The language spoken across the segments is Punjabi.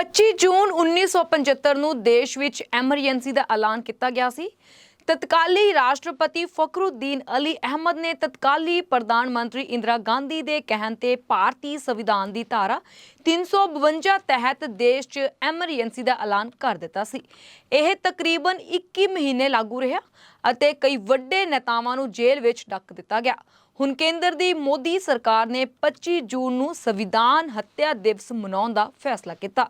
25 ਜੂਨ 1975 ਨੂੰ ਦੇਸ਼ ਵਿੱਚ ਐਮਰਜੈਂਸੀ ਦਾ ਐਲਾਨ ਕੀਤਾ ਗਿਆ ਸੀ। ਤਤਕਾਲੀ ਰਾਸ਼ਟਰਪਤੀ ਫਖਰੁਦੀਨ ਅਲੀ ਅਹਿਮਦ ਨੇ ਤਤਕਾਲੀ ਪ੍ਰਧਾਨ ਮੰਤਰੀ ਇੰਦਰਾ ਗਾਂਧੀ ਦੇ ਕਹਿਣ ਤੇ ਭਾਰਤੀ ਸੰਵਿਧਾਨ ਦੀ ਧਾਰਾ 352 ਤਹਿਤ ਦੇਸ਼ 'ਚ ਐਮਰਜੈਂਸੀ ਦਾ ਐਲਾਨ ਕਰ ਦਿੱਤਾ ਸੀ। ਇਹ ਤਕਰੀਬਨ 21 ਮਹੀਨੇ ਲਾਗੂ ਰਿਹਾ ਅਤੇ ਕਈ ਵੱਡੇ ਨੇਤਾਵਾਂ ਨੂੰ ਜੇਲ੍ਹ ਵਿੱਚ ਡੱਕ ਦਿੱਤਾ ਗਿਆ। ਹੁਣ ਕੇਂਦਰ ਦੀ ਮੋਦੀ ਸਰਕਾਰ ਨੇ 25 ਜੂਨ ਨੂੰ ਸੰਵਿਧਾਨ ਹੱਤਿਆ ਦਿਵਸ ਮਨਾਉਣ ਦਾ ਫੈਸਲਾ ਕੀਤਾ।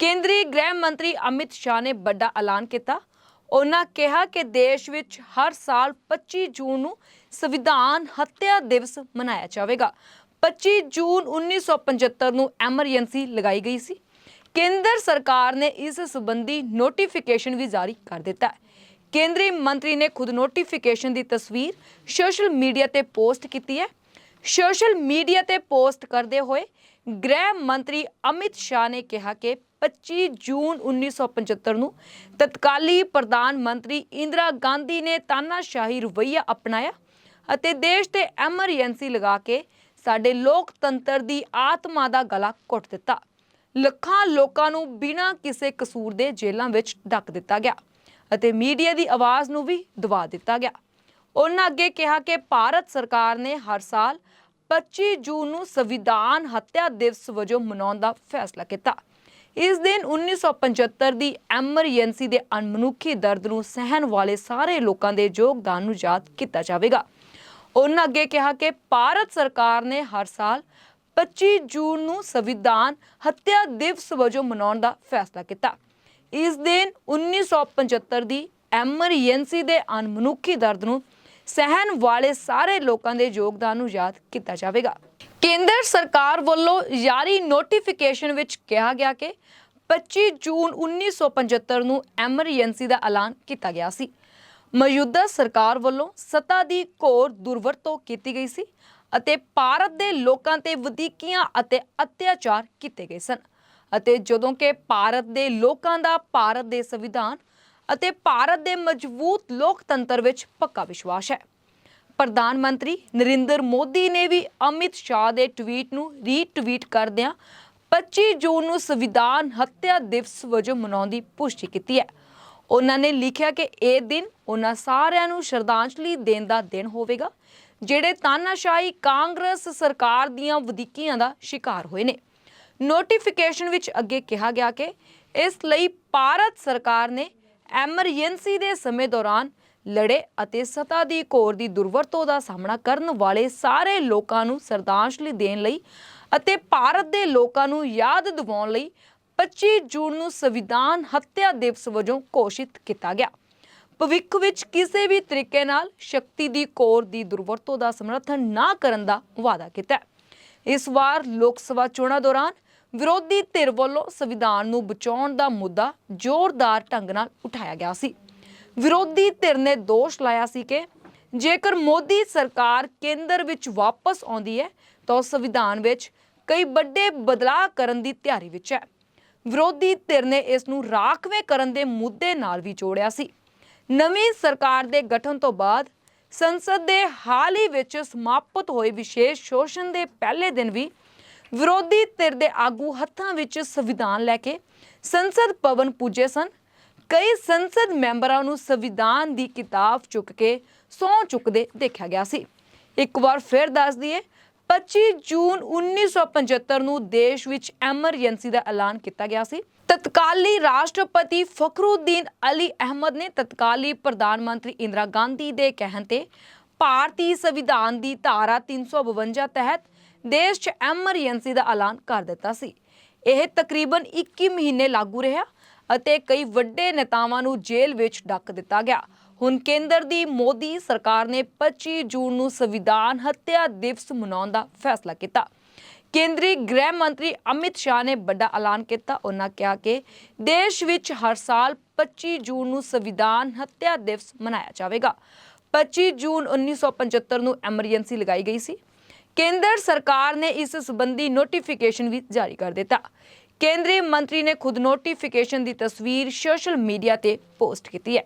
ਕੇਂਦਰੀ ਗ੍ਰਹਿ ਮੰਤਰੀ ਅਮਿਤ ਸ਼ਾਹ ਨੇ ਵੱਡਾ ਐਲਾਨ ਕੀਤਾ। ਉਹਨਾਂ ਕਿਹਾ ਕਿ ਦੇਸ਼ ਵਿੱਚ ਹਰ ਸਾਲ 25 ਜੂਨ ਨੂੰ ਸੰਵਿਧਾਨ ਹੱਤਿਆ ਦਿਵਸ ਮਨਾਇਆ ਜਾਵੇਗਾ। 25 ਜੂਨ 1975 ਨੂੰ ਐਮਰਜੈਂਸੀ ਲਗਾਈ ਗਈ ਸੀ। ਕੇਂਦਰ ਸਰਕਾਰ ਨੇ ਇਸ ਸੰਬੰਧੀ ਨੋਟੀਫਿਕੇਸ਼ਨ ਵੀ ਜਾਰੀ ਕਰ ਦਿੱਤਾ ਹੈ। ਕੇਂਦਰੀ ਮੰਤਰੀ ਨੇ ਖੁਦ ਨੋਟੀਫਿਕੇਸ਼ਨ ਦੀ ਤਸਵੀਰ ਸੋਸ਼ਲ ਮੀਡੀਆ ਤੇ ਪੋਸਟ ਕੀਤੀ ਹੈ। ਸੋਸ਼ਲ ਮੀਡੀਆ ਤੇ ਪੋਸਟ ਕਰਦੇ ਹੋਏ ਗ੍ਰਹਿ ਮੰਤਰੀ ਅਮਿਤ ਸ਼ਾਹ ਨੇ ਕਿਹਾ ਕਿ 25 ਜੂਨ 1975 ਨੂੰ ਤਤਕਾਲੀ ਪ੍ਰਧਾਨ ਮੰਤਰੀ ਇੰਦਰਾ ਗਾਂਧੀ ਨੇ ਤਾਨਾਸ਼ਾਹੀ ਰਵੱਈਆ ਅਪਣਾਇਆ ਅਤੇ ਦੇਸ਼ ਤੇ ਐਮਰਜੈਂਸੀ ਲਗਾ ਕੇ ਸਾਡੇ ਲੋਕਤੰਤਰ ਦੀ ਆਤਮਾ ਦਾ ਗਲਾ ਘੁੱਟ ਦਿੱਤਾ। ਲੱਖਾਂ ਲੋਕਾਂ ਨੂੰ ਬਿਨਾਂ ਕਿਸੇ ਕਸੂਰ ਦੇ ਜੇਲ੍ਹਾਂ ਵਿੱਚ ਡੱਕ ਦਿੱਤਾ ਗਿਆ ਅਤੇ ਮੀਡੀਆ ਦੀ ਆਵਾਜ਼ ਨੂੰ ਵੀ ਦਬਾ ਦਿੱਤਾ ਗਿਆ। ਉਹਨਾਂ ਅੱਗੇ ਕਿਹਾ ਕਿ ਭਾਰਤ ਸਰਕਾਰ ਨੇ ਹਰ ਸਾਲ 25 ਜੂਨ ਨੂੰ ਸੰਵਿਧਾਨ ਹੱਤਿਆ ਦਿਵਸ ਵਜੋਂ ਮਨਾਉਣ ਦਾ ਫੈਸਲਾ ਕੀਤਾ। ਇਸ ਦਿਨ 1975 ਦੀ ਐਮਰਜੈਂਸੀ ਦੇ ਅਣਮਨੁੱਖੀ ਦਰਦ ਨੂੰ ਸਹਿਣ ਵਾਲੇ ਸਾਰੇ ਲੋਕਾਂ ਦੇ ਯੋਗਦਾਨ ਨੂੰ ਯਾਦ ਕੀਤਾ ਜਾਵੇਗਾ। ਉਹਨਾਂ ਅੱਗੇ ਕਿਹਾ ਕਿ ਭਾਰਤ ਸਰਕਾਰ ਨੇ ਹਰ ਸਾਲ 25 ਜੂਨ ਨੂੰ ਸੰਵਿਧਾਨ ਹੱਤਿਆ ਦਿਵਸ ਵਜੋਂ ਮਨਾਉਣ ਦਾ ਫੈਸਲਾ ਕੀਤਾ। ਇਸ ਦਿਨ 1975 ਦੀ ਐਮਰਜੈਂਸੀ ਦੇ ਅਣਮਨੁੱਖੀ ਦਰਦ ਨੂੰ ਸਹਿਣ ਵਾਲੇ ਸਾਰੇ ਲੋਕਾਂ ਦੇ ਯੋਗਦਾਨ ਨੂੰ ਯਾਦ ਕੀਤਾ ਜਾਵੇਗਾ। ਕੇਂਦਰ ਸਰਕਾਰ ਵੱਲੋਂ ਜਾਰੀ ਨੋਟੀਫਿਕੇਸ਼ਨ ਵਿੱਚ ਕਿਹਾ ਗਿਆ ਕਿ 25 ਜੂਨ 1975 ਨੂੰ ਐਮਰਜੈਂਸੀ ਦਾ ਐਲਾਨ ਕੀਤਾ ਗਿਆ ਸੀ। ਮੌਜੂਦਾ ਸਰਕਾਰ ਵੱਲੋਂ ਸੱਤਾ ਦੀ ਘੋਰ ਦੁਰਵਰਤੋਂ ਕੀਤੀ ਗਈ ਸੀ ਅਤੇ ਭਾਰਤ ਦੇ ਲੋਕਾਂ ਤੇ ਵਧੀਕੀਆਂ ਅਤੇ ਅਤਿਆਚਾਰ ਕੀਤੇ ਗਏ ਸਨ ਅਤੇ ਜਦੋਂ ਕਿ ਭਾਰਤ ਦੇ ਲੋਕਾਂ ਦਾ ਭਾਰਤ ਦੇ ਸੰਵਿਧਾਨ ਅਤੇ ਭਾਰਤ ਦੇ ਮਜ਼ਬੂਤ ਲੋਕਤੰਤਰ ਵਿੱਚ ਪੱਕਾ ਵਿਸ਼ਵਾਸ ਹੈ। ਪ੍ਰਧਾਨ ਮੰਤਰੀ ਨਰਿੰਦਰ ਮੋਦੀ ਨੇ ਵੀ ਅਮਿਤ ਸ਼ਾਹ ਦੇ ਟਵੀਟ ਨੂੰ ਰੀਟਵੀਟ ਕਰਦਿਆਂ 25 ਜੂਨ ਨੂੰ ਸੰਵਿਧਾਨ ਹੱਤਿਆ ਦਿਵਸ ਵਜੋਂ ਮਨਾਉਣ ਦੀ ਪੁਸ਼ਟੀ ਕੀਤੀ ਹੈ। ਉਹਨਾਂ ਨੇ ਲਿਖਿਆ ਕਿ ਇਹ ਦਿਨ ਉਹਨਾਂ ਸਾਰਿਆਂ ਨੂੰ ਸ਼ਰਧਾਂਜਲੀ ਦੇਣ ਦਾ ਦਿਨ ਹੋਵੇਗਾ, ਜਿਹੜੇ ਤਾਨਾਸ਼ਾਹੀ ਕਾਂਗਰਸ ਸਰਕਾਰ ਦੀਆਂ ਵਧੀਕੀਆਂ ਦਾ ਸ਼ਿਕਾਰ ਹੋਏ ਨੇ। ਨੋਟੀਫਿਕੇਸ਼ਨ ਵਿੱਚ ਅੱਗੇ ਕਿਹਾ ਗਿਆ ਕਿ ਇਸ ਲਈ ਭਾਰਤ ਸਰਕਾਰ ਨੇ ਐਮਰਜੈਂਸੀ ਦੇ ਸਮੇਂ ਦੌਰਾਨ ਲੜੇ ਅਤੇ ਸਤਾ ਦੀ ਘੋਰ ਦੀ ਦੁਰਵਰਤੋਂ ਦਾ ਸਾਹਮਣਾ ਕਰਨ ਵਾਲੇ ਸਾਰੇ ਲੋਕਾਂ ਨੂੰ ਸ਼ਰਧਾਂਜਲੀ ਦੇਣ ਲਈ ਅਤੇ ਭਾਰਤ ਦੇ ਲੋਕਾਂ ਨੂੰ ਯਾਦ ਦਿਵਾਉਣ ਲਈ 25 ਜੂਨ ਨੂੰ ਸੰਵਿਧਾਨ ਹੱਤਿਆ ਦਿਵਸ ਵਜੋਂ ਘੋਸ਼ਿਤ ਕੀਤਾ ਗਿਆ। ਭਵਿੱਖ ਵਿੱਚ ਕਿਸੇ ਵੀ ਤਰੀਕੇ ਨਾਲ ਸ਼ਕਤੀ ਦੀ ਕੋਰ ਦੀ ਦੁਰਵਰਤੋਂ ਦਾ ਸਮਰਥਨ ਨਾ ਕਰਨ ਦਾ ਵਾਅਦਾ ਕੀਤਾ ਇਸ ਵਾਰ ਲੋਕ ਸਭਾ ਚੋਣਾਂ ਦੌਰਾਨ ਵਿਰੋਧੀ ਧਿਰ ਵੱਲੋਂ ਸੰਵਿਧਾਨ ਨੂੰ ਬਚਾਉਣ ਦਾ ਮੁੱਦਾ ਜ਼ੋਰਦਾਰ ਢੰਗ ਨਾਲ ਉਠਾਇਆ ਗਿਆ ਸੀ। ਵਿਰੋਧੀ ਧਿਰ ਨੇ ਦੋਸ਼ ਲਾਇਆ ਸੀ ਕਿ ਜੇਕਰ ਮੋਦੀ ਸਰਕਾਰ ਕੇਂਦਰ ਵਿੱਚ ਵਾਪਸ ਆਉਂਦੀ ਹੈ, ਤਾਂ ਸੰਵਿਧਾਨ ਵਿੱਚ ਕਈ ਵੱਡੇ ਬਦਲਾਅ ਕਰਨ ਦੀ ਤਿਆਰੀ ਵਿੱਚ ਹੈ। ਵਿਰੋਧੀ ਧਿਰ ਨੇ ਇਸ ਨੂੰ ਰਾਖਵੇਂ ਕਰਨ ਦੇ ਮੁੱਦੇ ਨਾਲ ਵੀ ਜੋੜਿਆ ਸੀ। ਨਵੀਂ ਸਰਕਾਰ ਦੇ ਗਠਨ ਤੋਂ ਬਾਅਦ ਸੰਸਦ ਦੇ ਹਾਲ ਹੀ ਵਿੱਚ ਸਮਾਪਤ ਹੋਏ ਵਿਸ਼ੇਸ਼ ਸ਼ੋਸ਼ਣ ਦੇ ਪਹਿਲੇ ਦਿਨ ਵੀ ਵਿਰੋਧੀ ਧਿਰ ਦੇ ਆਗੂ ਹੱਥਾਂ ਵਿੱਚ ਸੰਵਿਧਾਨ ਲੈ ਕੇ ਸੰਸਦ ਭਵਨ ਪੁੱਜੇ ਸਨ। ਕਈ ਸੰਸਦ ਮੈਂਬਰਾਂ ਨੂੰ ਸੰਵਿਧਾਨ ਦੀ ਕਿਤਾਬ ਚੁੱਕ ਕੇ ਸਹੁੰ ਚੁੱਕਦੇ ਦੇਖਿਆ ਗਿਆ ਸੀ। ਇੱਕ ਵਾਰ ਫਿਰ ਦੱਸ ਦਈਏ 25 ਜੂਨ 1975 ਨੂੰ ਦੇਸ਼ ਵਿੱਚ ਐਮਰਜੈਂਸੀ ਦਾ ਐਲਾਨ ਕੀਤਾ ਗਿਆ ਸੀ। ਤਤਕਾਲੀ ਰਾਸ਼ਟਰਪਤੀ ਫਖਰੁਦੀਨ ਅਲੀ ਅਹਿਮਦ ਨੇ ਤਤਕਾਲੀ ਪ੍ਰਧਾਨ ਮੰਤਰੀ ਇੰਦਰਾ ਗਾਂਧੀ ਦੇ ਕਹਿਣ ਤੇ ਭਾਰਤੀ ਸੰਵਿਧਾਨ ਦੀ ਧਾਰਾ 352 ਤਹਿਤ ਦੇਸ਼ 'ਚ ਐਮਰਜੈਂਸੀ ਦਾ ਐਲਾਨ ਕਰ ਦਿੱਤਾ ਸੀ। ਇਹ ਤਕਰੀਬਨ 21 ਮਹੀਨੇ ਲਾਗੂ ਰਿਹਾ ਅਤੇ ਕਈ ਵੱਡੇ ਨੇਤਾਵਾਂ ਨੂੰ ਜੇਲ੍ਹ ਵਿੱਚ ਡੱਕ ਦਿੱਤਾ ਗਿਆ। ਹੁਣ ਕੇਂਦਰ ਦੀ ਮੋਦੀ ਸਰਕਾਰ ਨੇ 25 ਜੂਨ ਨੂੰ ਸੰਵਿਧਾਨ ਹੱਤਿਆ ਦਿਵਸ ਮਨਾਉਣ ਦਾ ਫੈਸਲਾ ਕੀਤਾ। ਕੇਂਦਰੀ ਗ੍ਰਹਿ ਮੰਤਰੀ ਅਮਿਤ ਸ਼ਾਹ ਨੇ ਵੱਡਾ ਐਲਾਨ ਕੀਤਾ। ਉਹਨਾਂ ਕਿਹਾ ਕਿ ਦੇਸ਼ ਵਿੱਚ ਹਰ ਸਾਲ 25 ਜੂਨ ਨੂੰ ਸੰਵਿਧਾਨ ਹੱਤਿਆ ਦਿਵਸ ਮਨਾਇਆ ਜਾਵੇਗਾ। 25 ਜੂਨ 1975 ਨੂੰ ਐਮਰਜੈਂਸੀ ਲਗਾਈ ਗਈ ਸੀ। ਕੇਂਦਰ ਸਰਕਾਰ ਨੇ ਇਸ ਸੰਬੰਧੀ ਨੋਟੀਫਿਕੇਸ਼ਨ ਵੀ ਜਾਰੀ ਕਰ ਦਿੱਤਾ। ਕੇਂਦਰੀ ਮੰਤਰੀ ਨੇ ਖੁਦ ਨੋਟੀਫਿਕੇਸ਼ਨ ਦੀ ਤਸਵੀਰ ਸੋਸ਼ਲ ਮੀਡੀਆ ਤੇ ਪੋਸਟ ਕੀਤੀ ਹੈ।